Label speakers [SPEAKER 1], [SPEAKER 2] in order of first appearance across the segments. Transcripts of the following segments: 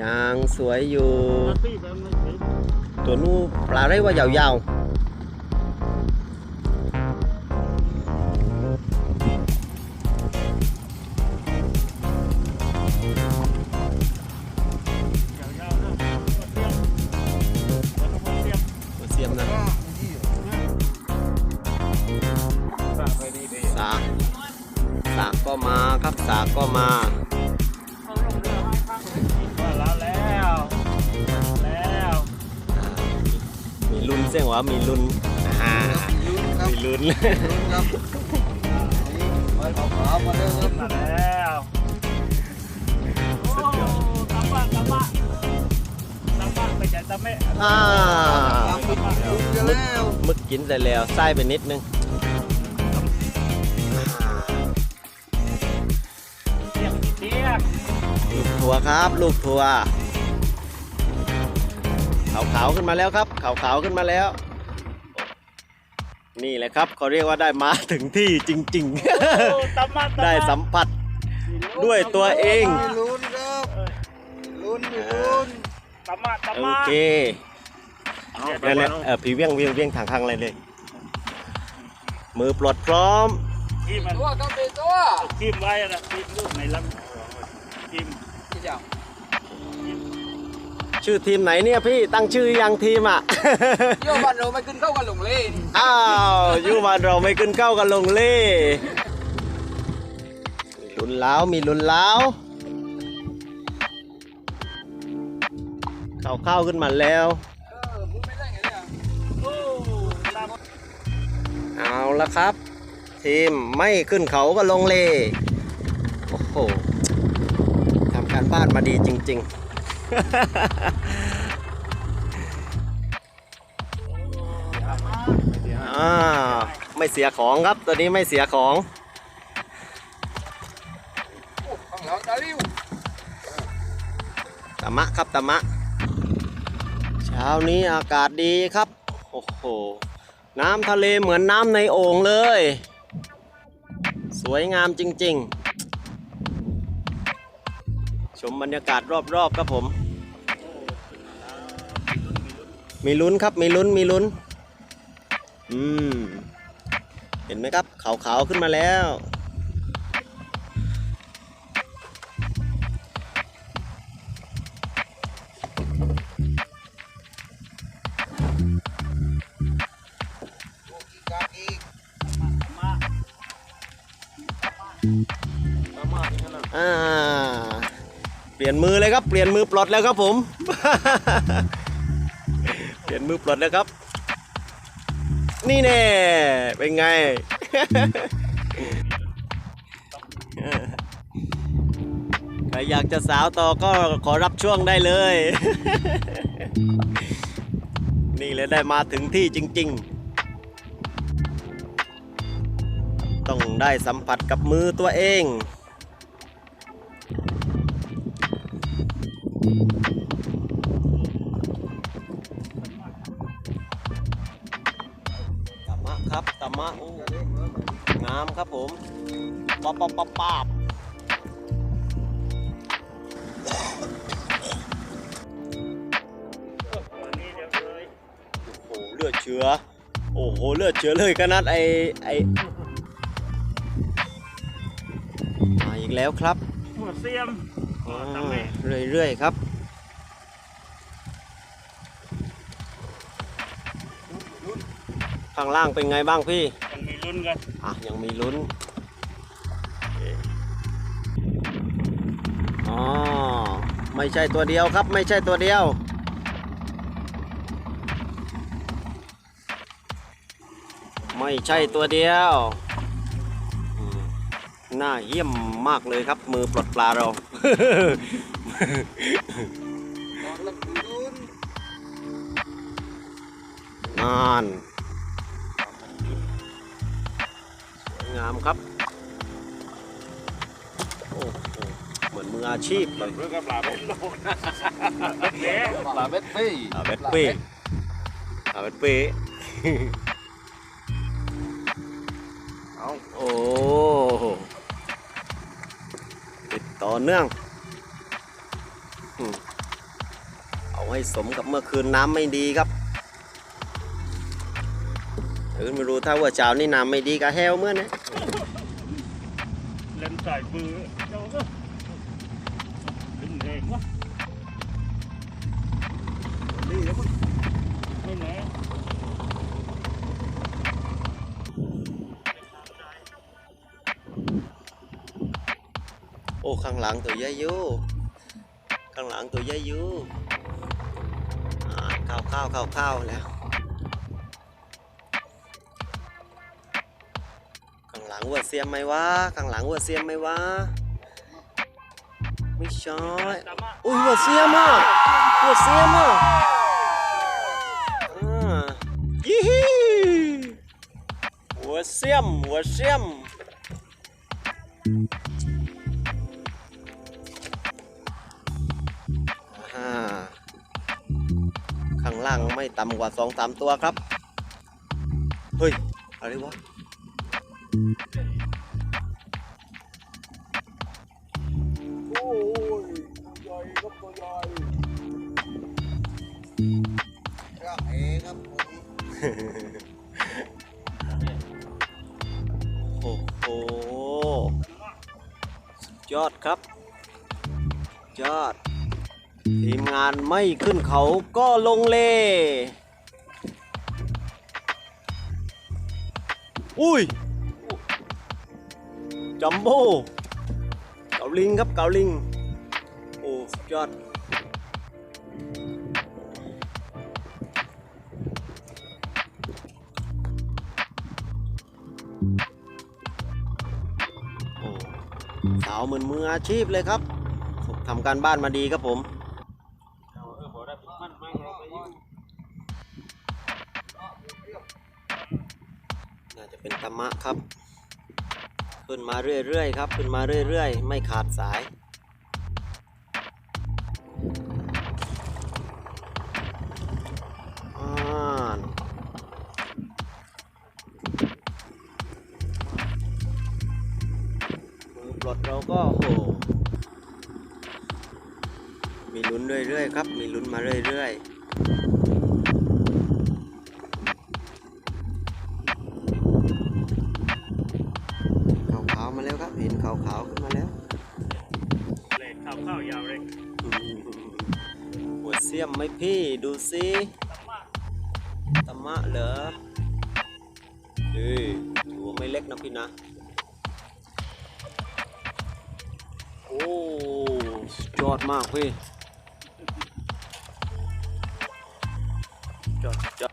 [SPEAKER 1] ยังสวยอยู่
[SPEAKER 2] มาตีแบบนี้สิ
[SPEAKER 1] ตัวนู้นปลาไรว่ายาว
[SPEAKER 2] ยาวๆนะเสียบแล้วก็เสียบ
[SPEAKER 1] ๆตัวเสียมนะ
[SPEAKER 2] สากไปดีดี
[SPEAKER 1] สากสากก็มาครับสากก็มา
[SPEAKER 2] ว่า
[SPEAKER 1] สียงว่ามีลุ้นอ่า
[SPEAKER 3] ลุ้นครับ
[SPEAKER 1] มีลุ้น
[SPEAKER 3] ลุ้นครับนี่มาขาวๆมาเร็วครับ
[SPEAKER 2] มาแล้วโอ้ตาบ้าตาบ้าตาบ้าไปใจตาแม่
[SPEAKER 1] อ่า
[SPEAKER 3] ตามปิดลุ้นกันแล้ว
[SPEAKER 1] มึกกินแต่แล้วไส้ไปนิดนึง
[SPEAKER 2] เรียกเรียก
[SPEAKER 1] ลูกทัวครับ ลูกทัว ขาวๆขึ้นมาแล้วครับขาวๆขึ้นมาแล้ว นี่แหละครับเขาเรียกว่าได้มาถึงที่จริง
[SPEAKER 2] โอ้ตามา
[SPEAKER 1] ๆได้สัมผัสด้วยตัวเอง
[SPEAKER 3] ลุ้นครับลุ้นลุ้น
[SPEAKER 2] ตามาตา
[SPEAKER 1] โอ
[SPEAKER 2] มา
[SPEAKER 1] เคนั่นแหละเออพี่เวียงเวียงเวียงทางข้างเลยเลย มือปลดพร้อม
[SPEAKER 2] ที่มัน
[SPEAKER 3] ตัวครับเป็นตัว
[SPEAKER 2] ทิมไว้นะทิมลูกในลำ
[SPEAKER 1] ชื่อทีมไหนเนี่ยพี่ตั้งชื่อยังทีมอะ
[SPEAKER 3] โยบันเราไม่ขึ้นเข้ากันหลงเล่นี่
[SPEAKER 1] อ้าวอยู่บ้านเราไม่ขึ้นเข้ากันลงเล่มีลุ้นแล้วมีลุ้นแล้วเข้าเข้าขึ้นมาแล้ว
[SPEAKER 3] เออพูดไม่ได้ไงเนี่ย
[SPEAKER 2] โอ้ล
[SPEAKER 1] เอาละครับ ทีมไม่ขึ้นเขาก็ลงเลโอ้โหทำการบ้านมาดีจริง ๆ อ่าไม่เสียของครับตัวนี้ไม่เสียของ
[SPEAKER 3] ตะ
[SPEAKER 1] มะครับตะมะ เช้านี้อากาศดีครับ โอ้โห น้ำทะเลเหมือนน้ำในโอ่งเลย สวยงามจริง ๆ มบรรยากาศรอบๆครับผม มีลุ้นครับมีลุ้นมีลุ้น อืม เห็นไหมครับขาวๆขึ้นมาแล้ว
[SPEAKER 3] อี
[SPEAKER 1] เปลี่ยนมือเลยครับ เปลี่ยนมือปลดแล้วครับผม เปลี่ยนมือปลดแล้วครับ นี่แน่ เป็นไง ใครอยากจะสาวต่อก็ขอรับช่วงได้เลย นี่เลยได้มาถึงที่จริง ๆต้องได้สัมผัสกับมือตัวเอง ตะมะครับตะมะอู้งามครับผมป๊อปป๊อปป๊อปป๊าบ
[SPEAKER 2] วันนี้เดี๋ยวเลย
[SPEAKER 1] โอ้โหเลือดเชื้อ โอ้โหเลือดเชื้อเลยขนาดไอไอมาอีกแล้วครับ
[SPEAKER 2] หัวเสียม
[SPEAKER 1] อ่
[SPEAKER 2] ตาแม่า
[SPEAKER 1] เรื่อยๆครับข้างล่างเป็นไงบ้างพี่
[SPEAKER 2] ยังมีลุ้นกัน
[SPEAKER 1] อะยังมีลุ้นอ๋อไม่ใช่ตัวเดียวครับ ไม่ใช่ตัวเดียวไม่ใช่ตัวเดียวอืมน่าเยี่ยมมากเลยครับมือปลดปลาเรา
[SPEAKER 3] นอนหลับลุ้น
[SPEAKER 1] นานสวยงามครับ โอ้โห เหมือนมืออาชีพเลย
[SPEAKER 2] เรื่องกับปลาเป็นโลกเด็ก
[SPEAKER 3] ปลาเบ็ดปี้
[SPEAKER 1] อาเวตเป้อาเวตเป้
[SPEAKER 3] เอา
[SPEAKER 1] โอ้โห ต่อเนื่อง เอืมไม่สมกับเมื่อคืนน้ำไม่ดีครับเออไม่รู้ถ้าว่าเจ้านี่น้ำไม่ดีก็แฮวเมื่อนะ
[SPEAKER 2] เล่นสายมือเจ้าก็ดึงแรงวะ
[SPEAKER 3] นี่แล้วมัน
[SPEAKER 1] อ้ข้างหลังตัวใหญ่อยู่ข้างหลังตัวใหญ่อยู่อ่าข้าวข้าวข้าวข้าวแล้วข้างหลังวัวเสียมไหมวะข้างหลังวัวเสียมไหมวะไม่ใช่อุ้ยวัวเสียมอะวัวเสียมอะอ่ายี่ฮีวัวเสียมวัวเสียม ต่ำกว่าสองสามตัวครับ เฮ้ย อะไรวะ
[SPEAKER 3] โอ้ยตัวใหญ่ครับตัวใหญ่ครับเอครับผม
[SPEAKER 1] โอ้โหยอดครับ ยอด งานไม่ขึ้นเขาก็ลงเล อุ้ย จัมโบ้เกาลิงครับเกาลิง โอ้สุดยอดโอ้สาวเหมือนมืออาชีพเลยครับ ทำการบ้านมาดีครับผม
[SPEAKER 2] มะ
[SPEAKER 1] ครับ ขึ้นมาเรื่อยๆครับ ขึ้นมาเรื่อยๆ ไม่ขาดสายอ่านมือปลดเราก็โอ้โหมีลุ้นเรื่อยๆครับ มีลุ้นมาเรื่อยๆี
[SPEAKER 2] ย
[SPEAKER 1] มไหมพี่ดูสิ
[SPEAKER 2] ตามมะ
[SPEAKER 1] เหรอเฮ้ยถือว่าไม่เล็กนะพี่นะ โอ้สุดยอดมากพี่ยอดยอด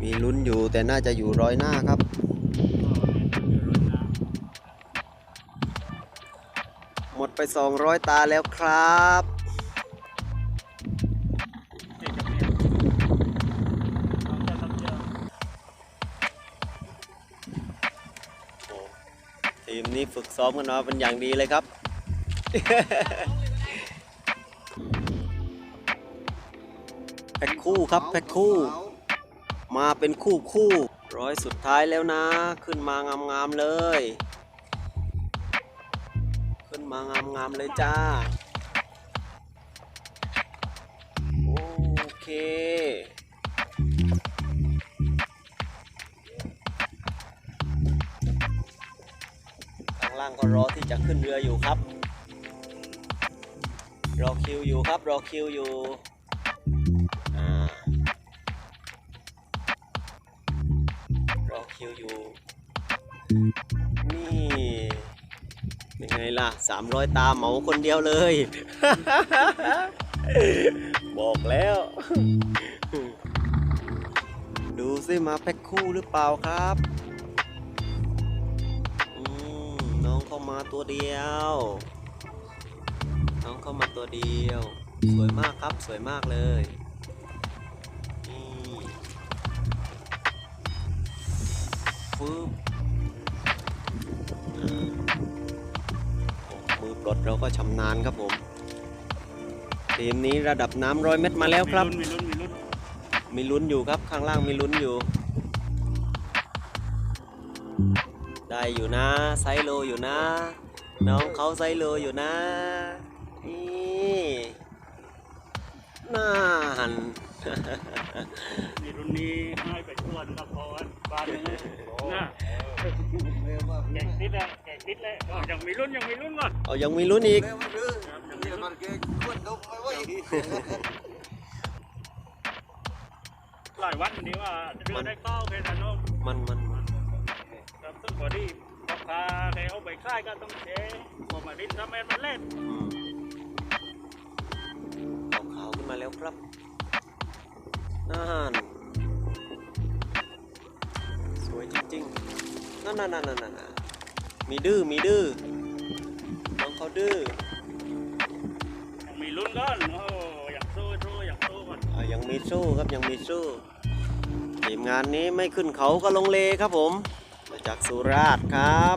[SPEAKER 1] มีลุ้นอยู่แต่น่าจะอยู่ร้อยหน้าครับหมดไป 200 ตาแล้วครับ
[SPEAKER 2] ที
[SPEAKER 1] มนี้ฝึกซ้อมกันมาเป็นอย่างดีเลยครับ แพ็คคู่ครับแพ็คคู่ มาเป็นคู่คู่ ร้อยสุดท้ายแล้วนะ ขึ้นมางามๆเลย ขึ้นมางามๆเลยจ้า โอเคางล่างก็รอที่จะขึ้นเรืออยู่ครับ รอคิวอยู่ครับ รอคิวอยู่รอคิวอยู่ นี่เป็นไงล่ะ300ตาเหมาคนเดียวเลย บอกแล้ว ดูสิมาแพ็คคู่หรือเปล่าครับ เข้ามาตัวเดียว น้องเข้ามาตัวเดียว สวยมากครับสวยมากเลยนี่ฟึบอ่าโอ้มือปลดเราก็ชำนาญครับผมทีมนี้ระดับน้ำร้อยเมตรมาแล้วครับ
[SPEAKER 2] มีลุ้นมีลุ้น
[SPEAKER 1] มีลุ้นอยู่ครับข้างล่างมีลุ้นอยู่ ได้อยู่นะไซส์โลอยู่นะ น้องเขาไซส์โลอยู่นะ นี่
[SPEAKER 3] อ
[SPEAKER 1] น่าน
[SPEAKER 2] นี่รุ่นนี้ให้ไปชวนละครบ้านนี้นะ
[SPEAKER 3] เร็วมาก
[SPEAKER 2] แข่งติดแล้วแข่งติดแล้วอ๋อยังมีรุ่นยังมีรุ่นก่อน
[SPEAKER 1] เอายังมีลุ้นอีก
[SPEAKER 3] เร็วมันรื้อนี่มันเก่งขวดนกไม่ไหว
[SPEAKER 2] หลายวันนี้ว่าเรือได้เข้าเพชรนก
[SPEAKER 1] มันมันมัน
[SPEAKER 2] ครับซึ่ง พอดีราคาแกเอาไปค่ายก็ต้องเทพอมาดินทำแมนมันเล่น
[SPEAKER 1] อืมขาวขาวๆขึ้นมาแล้วครับน่านสวยจริงๆนั่นนั่นนั่นนั่นนั่นมีดื้อมีดื้อน้องเขาดื้อ
[SPEAKER 2] ยังมีรุ่นก้อนโอ้อยากสู้สู้อยากสู้ก่อน
[SPEAKER 1] อะยังมีสู้ครับยังมีสู้ทีมงานนี้ไม่ขึ้นเขาก็ลงเลครับผมมา จากสุราษฎร์ครับ